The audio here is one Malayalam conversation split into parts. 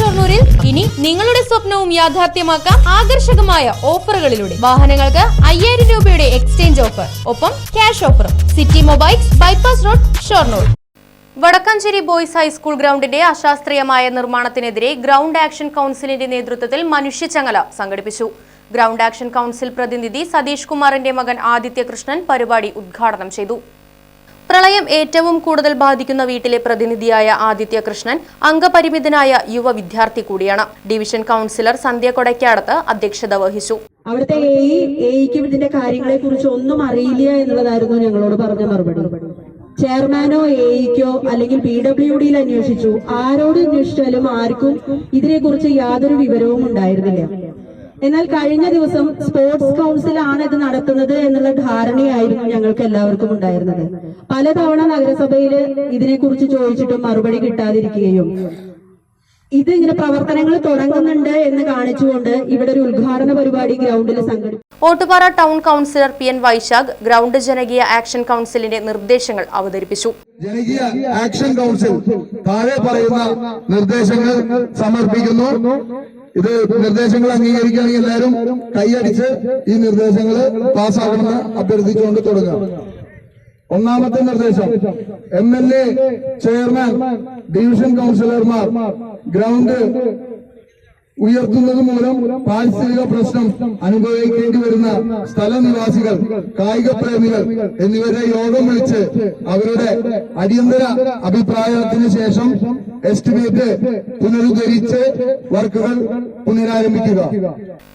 ഷൊർണൂരിൽ ഇനി നിങ്ങളുടെ സ്വപ്നവും യാഥാർത്ഥ്യമാക്കാം ആകർഷകമായ ഓഫറുകളിലൂടെ. വാഹനങ്ങൾക്ക് അയ്യായിരം രൂപയുടെ എക്സ്ചേഞ്ച് ഓഫർ ഒപ്പം ക്യാഷ് ഓഫറും. City mobiles bypass road Shoranur. Vadakkanchery boys high school ഗ്രൗണ്ടിന്റെ അശാസ്ത്രീയമായ നിർമ്മാണത്തിനെതിരെ ഗ്രൗണ്ട് ആക്ഷൻ കൗൺസിലിന്റെ നേതൃത്വത്തിൽ മനുഷ്യച്ചങ്ങല സംഘടിപ്പിച്ചു. ഗ്രൗണ്ട് ആക്ഷൻ കൗൺസിൽ പ്രതിനിധി സതീഷ് കുമാറിന്റെ മകൻ ആദിത്യകൃഷ്ണൻ പരിപാടി ഉദ്ഘാടനം ചെയ്തു. പ്രളയം ഏറ്റവും കൂടുതൽ ബാധിക്കുന്ന വീട്ടിലെ പ്രതിനിധിയായ ആദിത്യ കൃഷ്ണൻ അംഗപരിമിതനായ യുവ വിദ്യാർത്ഥി കൂടിയാണ്. ഡിവിഷൻ കൗൺസിലർ സന്ധ്യ കൊടയ്ക്കാടത്ത് അധ്യക്ഷത വഹിച്ചു. അവിടുത്തെ എ എയ്ക്കും ഇതിന്റെ കാര്യങ്ങളെ കുറിച്ച് ഒന്നും അറിയില്ല എന്നുള്ളതായിരുന്നു ഞങ്ങളോട് പറഞ്ഞ മറുപടി. ചെയർമാനോ എയ്ക്കോ അല്ലെങ്കിൽ പി ഡബ്ല്യു ഡിയിൽ അന്വേഷിച്ചു. ആരോട് അന്വേഷിച്ചാലും ആർക്കും ഇതിനെക്കുറിച്ച് യാതൊരു വിവരവും ഉണ്ടായിരുന്നില്ല. എന്നാൽ കഴിഞ്ഞ ദിവസം സ്പോർട്സ് കൗൺസിൽ ആണ് ഇത് നടത്തുന്നത് എന്നുള്ള ധാരണയായിരുന്നു ഞങ്ങൾക്ക് എല്ലാവർക്കും ഉണ്ടായിരുന്നത്. പലതവണ നഗരസഭയിൽ ഇതിനെക്കുറിച്ച് ചോദിച്ചിട്ടും മറുപടി കിട്ടാതിരിക്കുകയും ഇത് ഇങ്ങനെ പ്രവർത്തനങ്ങൾ തുടങ്ങുന്നുണ്ട് എന്ന് കാണിച്ചുകൊണ്ട് ഇവിടെ ഒരു ഉദ്ഘാടന പരിപാടി ഗ്രൗണ്ടിൽ സംഘടിപ്പിച്ചു Ottupara town councillor P N Vaishakh ground ജനകീയ ആക്ഷൻ കൗൺസിലിന്റെ നിർദ്ദേശങ്ങൾ അവതരിപ്പിച്ചു. ജനകീയ ആക്ഷൻ കൗൺസിൽ താഴെ പറയുന്ന നിർദ്ദേശങ്ങൾ സമർപ്പിക്കുന്നു. ഇത് നിർദ്ദേശങ്ങൾ അംഗീകരിക്കുകയാണെങ്കിൽ എല്ലാവരും കൈയടിച്ച് ഈ നിർദ്ദേശങ്ങൾ പാസ്സാക്കണമെന്ന് അഭ്യർത്ഥിച്ചുകൊണ്ട് തുടങ്ങാം. ഒന്നാമത്തെ നിർദ്ദേശം M L A chairman division കൗൺസിലർമാർ ഗ്രൗണ്ട് ഉയർത്തുന്നത് മൂലം പാരിസ്ഥിതിക പ്രശ്നം അനുഭവിക്കേണ്ടി വരുന്ന സ്ഥലനിവാസികൾ കായിക പ്രേമികൾ എന്നിവരെ യോഗം വിളിച്ച് അവരുടെ അടിയന്തര അഭിപ്രായത്തിന് ശേഷം എസ്റ്റിമേറ്റ് പുനരുദ്ധരിച്ച് വർക്കുകൾ പുനരാരംഭിക്കുക.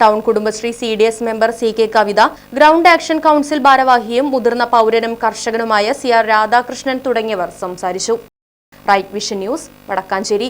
Town Kudumbashree C D S member C K Kavitha ground action council ഭാരവാഹിയും മുതിർന്ന പൗരനും കർഷകനുമായ സി ആർ രാധാകൃഷ്ണൻ തുടങ്ങിയവർ സംസാരിച്ചു. Right vision news Vadakkanchery.